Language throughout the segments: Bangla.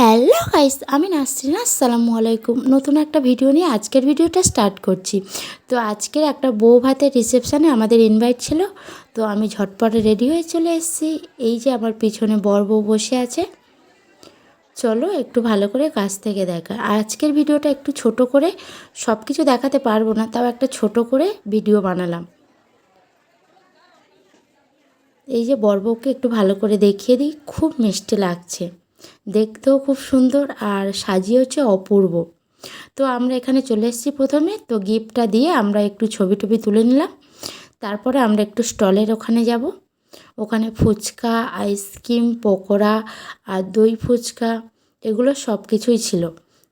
হ্যালো গাইস, আমি নাসরিন, আসসালামু আলাইকুম। নতুন একটা ভিডিও নিয়ে আজকের ভিডিওটা স্টার্ট করছি। তো আজকের একটা বউ ভাতের রিসেপশানে আমাদের ইনভাইট ছিল। তো আমি ঝটপটে রেডি হয়ে চলে এসেছি। এই যে আমার পিছনে বর বউ বসে আছে। চলো একটু ভালো করে কাছ থেকে দেখা। আজকের ভিডিওটা একটু ছোট করে সব কিছু দেখাতে পারব না, তাও একটা ছোট করে ভিডিও বানালাম। এই যে বরবউকে একটু ভালো করে দেখিয়ে দিই, খুব মিষ্টি লাগছে। দেখতেও খুব সুন্দর আর সাজিয়েছে অপূর্ব। তো আমরা এখানে চলে এসেছি প্রথমে। তো গিফটটা দিয়ে আমরা একটু ছবি টবি তুলে নিলাম। তারপরে আমরা একটু স্টলের ওখানে যাব। ওখানে ফুচকা, আইসক্রিম, পকোড়া আর দই ফুচকা, এগুলো সব কিছুই ছিল।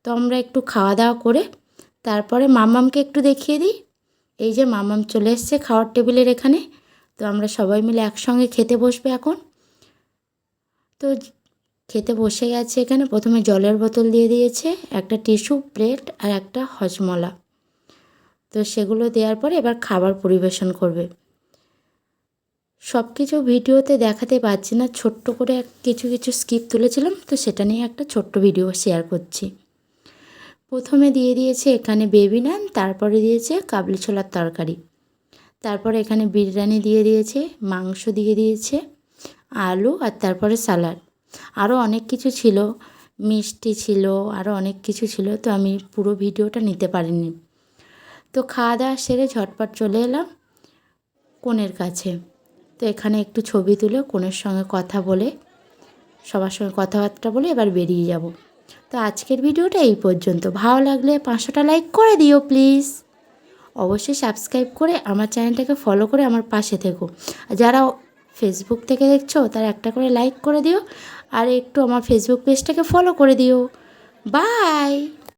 তো আমরা একটু খাওয়া দাওয়া করে তারপরে মামামকে একটু দেখিয়ে দিই। এই যে মামাম চলে এসছে খাওয়ার টেবিলের এখানে। তো আমরা সবাই মিলে একসঙ্গে খেতে বসবে এখন। তো খেতে বসে গেছে এখানে। প্রথমে জলের বোতল দিয়ে দিয়েছে, একটা টিস্যু প্লেট আর একটা হজমলা। তো সেগুলো দেওয়ার পরে এবার খাবার পরিবেশন করবে। সব কিছু ভিডিওতে দেখাতে পারছি না, ছোট্ট করে কিছু কিছু স্কিপ তুলেছিলাম, তো সেটা নিয়ে একটা ছোট্ট ভিডিও শেয়ার করছি। প্রথমে দিয়ে দিয়েছে এখানে বেবি নান, তারপরে দিয়েছে কাবলি ছোলার তরকারি। তারপরে এখানে বিরিয়ানি দিয়ে দিয়েছে, মাংস দিয়ে দিয়েছে, আলু আর তারপরে স্যালাড। আরও অনেক কিছু ছিল, মিষ্টি ছিল আরও অনেক কিছু ছিল, তো আমি পুরো ভিডিওটা নিতে পারিনি। তো খাওয়া দাওয়া সেরে ঝটপট চলে এলাম কনের কাছে। তো এখানে একটু ছবি তুলে কনের সঙ্গে কথা বলে, সবার সঙ্গে কথাবার্তা বলে এবার বেরিয়ে যাব। তো আজকের ভিডিওটা এই পর্যন্ত। ভালো লাগলে পাঁচশোটা লাইক করে দিও, প্লিজ। অবশ্যই সাবস্ক্রাইব করে আমার চ্যানেলটাকে ফলো করে আমার পাশে থেকো। যারা ফেসবুক থেকে দেখছ, তার একটা করে লাইক করে দিও, আর একটু আমার ফেসবুক পেজটাকে ফলো করে দিও। বাই